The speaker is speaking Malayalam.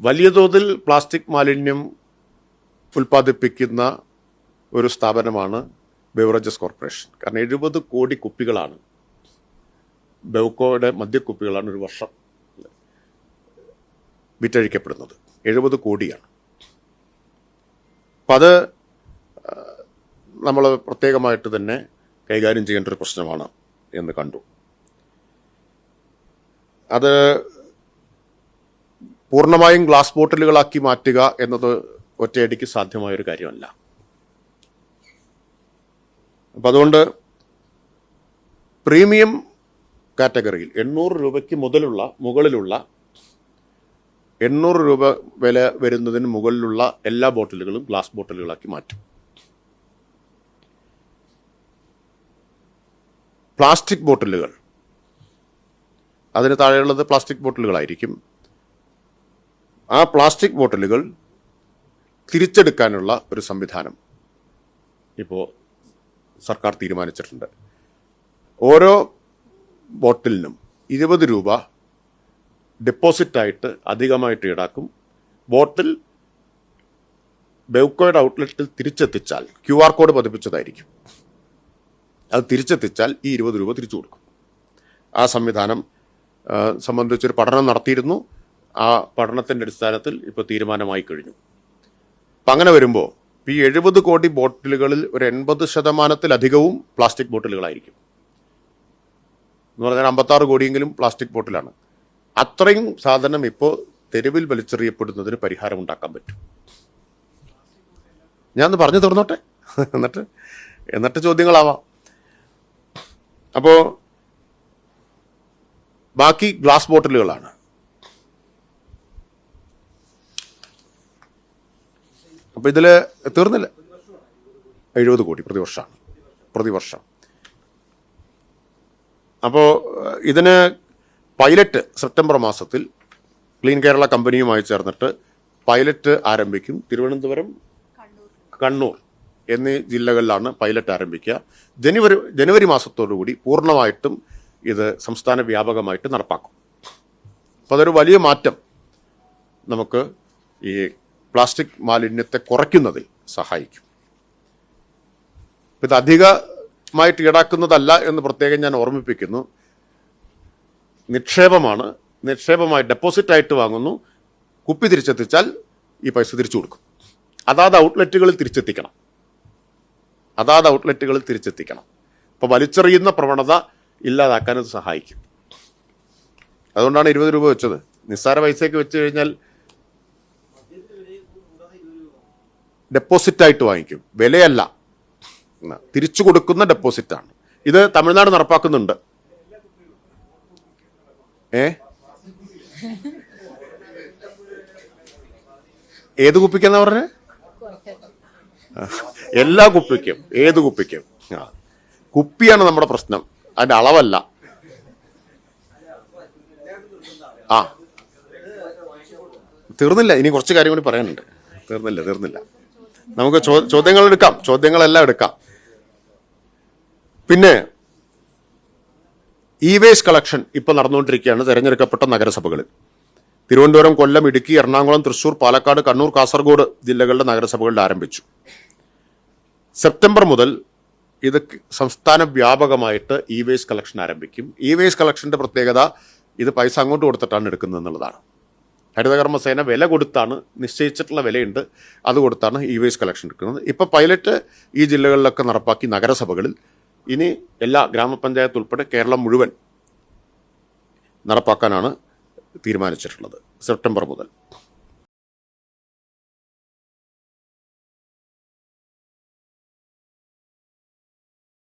വലിയ തോതിൽ പ്ലാസ്റ്റിക് മാലിന്യം ഉൽപ്പാദിപ്പിക്കുന്ന ഒരു സ്ഥാപനമാണ് ബെവറേജസ് കോർപ്പറേഷൻ. കാരണം എഴുപത് കോടി കുപ്പികളാണ്. ബെവ്കോയുടെ മദ്യക്കുപ്പികളാണ് ഒരു വർഷം വിറ്റഴിക്കപ്പെടുന്നത്. എഴുപത് കോടിയാണ്. അപ്പം അത് നമ്മൾ പ്രത്യേകമായിട്ട് തന്നെ കൈകാര്യം ചെയ്യേണ്ട ഒരു പ്രശ്നമാണ് എന്ന് കണ്ടു. അത് പൂർണമായും ഗ്ലാസ് ബോട്ടിലുകളാക്കി മാറ്റുക എന്നത് ഒറ്റയടിക്ക് സാധ്യമായ ഒരു കാര്യമല്ല. അപ്പം അതുകൊണ്ട് പ്രീമിയം കാറ്റഗറിയിൽ എണ്ണൂറ് രൂപയ്ക്ക് മുതലുള്ള മുകളിലുള്ള എണ്ണൂറ് രൂപ വില വരുന്നതിന് മുകളിലുള്ള എല്ലാ ബോട്ടിലുകളും ഗ്ലാസ് ബോട്ടിലുകളാക്കി മാറ്റും. പ്ലാസ്റ്റിക് ബോട്ടിലുകൾ. അതിന് താഴെയുള്ളത് പ്ലാസ്റ്റിക് ബോട്ടിലുകളായിരിക്കും. ആ പ്ലാസ്റ്റിക് ബോട്ടിലുകൾ തിരിച്ചെടുക്കാനുള്ള ഒരു സംവിധാനം ഇപ്പോൾ സർക്കാർ തീരുമാനിച്ചിട്ടുണ്ട്. ഓരോ ബോട്ടിലിനും ഇരുപത് രൂപ ഡെപ്പോസിറ്റായിട്ട് അധികമായിട്ട് ഈടാക്കും. ബോട്ടിൽ ബെവ്കോയുടെ ഔട്ട്ലെറ്റിൽ തിരിച്ചെത്തിച്ചാൽ ക്യു ആർ കോഡ് പതിപ്പിച്ചതായിരിക്കും. അത് തിരിച്ചെത്തിച്ചാൽ ഈ ഇരുപത് രൂപ തിരിച്ചു കൊടുക്കും. ആ സംവിധാനം സംബന്ധിച്ചൊരു പഠനം നടത്തിയിരുന്നു. ആ പഠനത്തിന്റെ അടിസ്ഥാനത്തിൽ ഇപ്പോൾ തീരുമാനമായി കഴിഞ്ഞു. അപ്പം അങ്ങനെ വരുമ്പോൾ ഈ എഴുപത് കോടി ബോട്ടിലുകളിൽ ഒരു എൺപത് ശതമാനത്തിലധികവും പ്ലാസ്റ്റിക് ബോട്ടിലുകളായിരിക്കും. എന്ന് പറഞ്ഞാൽ അമ്പത്താറ് കോടിയെങ്കിലും പ്ലാസ്റ്റിക് ബോട്ടിലാണ്. അത്രയും സാധനം ഇപ്പോൾ തെരുവിൽ വലിച്ചെറിയപ്പെടുന്നതിന് പരിഹാരം ഉണ്ടാക്കാൻ പറ്റും. ഞാൻ പറഞ്ഞു തീർന്നോട്ടെ എന്നിട്ട് എന്നിട്ട് ചോദ്യങ്ങളാവാം. അപ്പോൾ ബാക്കി ഗ്ലാസ് ബോട്ടിലുകളാണ്. അപ്പോൾ ഇതിൽ തീർന്നില്ല. എഴുപത് കോടി പ്രതിവർഷമാണ്. പ്രതിവർഷം. അപ്പോൾ ഇതിന് പൈലറ്റ് സെപ്റ്റംബർ മാസത്തിൽ ക്ലീൻ കേരള കമ്പനിയുമായി ചേർന്നിട്ട് പൈലറ്റ് ആരംഭിക്കും തിരുവനന്തപുരം കണ്ണൂർ എന്നീ ജില്ലകളിലാണ് പൈലറ്റ് ആരംഭിക്കുക. ജനുവരി ജനുവരി മാസത്തോടുകൂടി പൂർണമായിട്ടും ഇത് സംസ്ഥാന വ്യാപകമായിട്ട് നടപ്പാക്കും. അപ്പോൾ അതൊരു വലിയ മാറ്റം നമുക്ക് ഈ പ്ലാസ്റ്റിക് മാലിന്യത്തെ കുറയ്ക്കുന്നതിൽ സഹായിക്കും. ഇത് അധികമായിട്ട് ഈടാക്കുന്നതല്ല എന്ന് പ്രത്യേകം ഞാൻ ഓർമ്മിപ്പിക്കുന്നു. നിക്ഷേപമാണ്. നിക്ഷേപമായി ഡെപ്പോസിറ്റ് ആയിട്ട് വാങ്ങുന്നു. കുപ്പി തിരിച്ചെത്തിച്ചാൽ ഈ പൈസ തിരിച്ചു കൊടുക്കും. അതാത് ഔട്ട്ലെറ്റുകളിൽ തിരിച്ചെത്തിക്കണം. അതാത് ഔട്ട്ലെറ്റുകളിൽ തിരിച്ചെത്തിക്കണം. അപ്പോൾ വലിച്ചെറിയുന്ന പ്രവണത ഇല്ലാതാക്കാൻ ഇത് സഹായിക്കും. അതുകൊണ്ടാണ് ഇരുപത് രൂപ വെച്ചത്. നിസ്സാര പൈസയ്ക്ക് വെച്ച് കഴിഞ്ഞാൽ ഡെപ്പോസിറ്റായിട്ട് വാങ്ങിക്കും. വിലയല്ല. തിരിച്ചു കൊടുക്കുന്ന ഡെപ്പോസിറ്റാണ് ഇത് തമിഴ്നാട് നടപ്പാക്കുന്നുണ്ട്. ഏ? ഏത് കുപ്പിക്കെന്നാ പറഞ്ഞേ? എല്ലാ കുപ്പിക്കും. ഏത് കുപ്പിക്കും? കുപ്പിയാണ് നമ്മുടെ പ്രശ്നം. അതിന്റെ അളവല്ല. ആ. തീർന്നില്ല. ഇനി കുറച്ച് കാര്യം കൂടി പറയാനുണ്ട്. തീർന്നില്ല തീർന്നില്ല. നമുക്ക് ചോദ്യങ്ങൾ എടുക്കാം. ചോദ്യങ്ങളെല്ലാം എടുക്കാം. പിന്നെ ഇ വേസ്റ്റ് കളക്ഷൻ ഇപ്പോൾ നടന്നുകൊണ്ടിരിക്കുകയാണ് തിരഞ്ഞെടുക്കപ്പെട്ട നഗരസഭകളിൽ. തിരുവനന്തപുരം കൊല്ലം ഇടുക്കി എറണാകുളം തൃശൂർ പാലക്കാട് കണ്ണൂർ കാസർഗോഡ് ജില്ലകളുടെ നഗരസഭകളിൽ ആരംഭിച്ചു. സെപ്റ്റംബർ മുതൽ ഇത് സംസ്ഥാന വ്യാപകമായിട്ട് ഇ വേസ്റ്റ് കളക്ഷൻ ആരംഭിക്കും. ഇ വേസ്റ്റ് കളക്ഷന്റെ പ്രത്യേകത ഇത് പൈസ അങ്ങോട്ട് കൊടുത്തിട്ടാണ് എടുക്കുന്നത് എന്നുള്ളതാണ് ഹരിതകർമ്മസേന വില കൊടുത്താണ് നിശ്ചയിച്ചിട്ടുള്ള വിലയുണ്ട് അത് കൊടുത്താണ് ഇ വേസ്റ്റ് കളക്ഷൻ എടുക്കുന്നത്. ഇപ്പോൾ പൈലറ്റ് ഈ ജില്ലകളിലൊക്കെ നടപ്പാക്കി നഗരസഭകളിൽ ഇനി എല്ലാ ഗ്രാമപഞ്ചായത്ത് ഉൾപ്പെടെ കേരളം മുഴുവൻ നടപ്പാക്കാനാണ് തീരുമാനിച്ചിട്ടുള്ളത് സെപ്റ്റംബർ മുതൽ.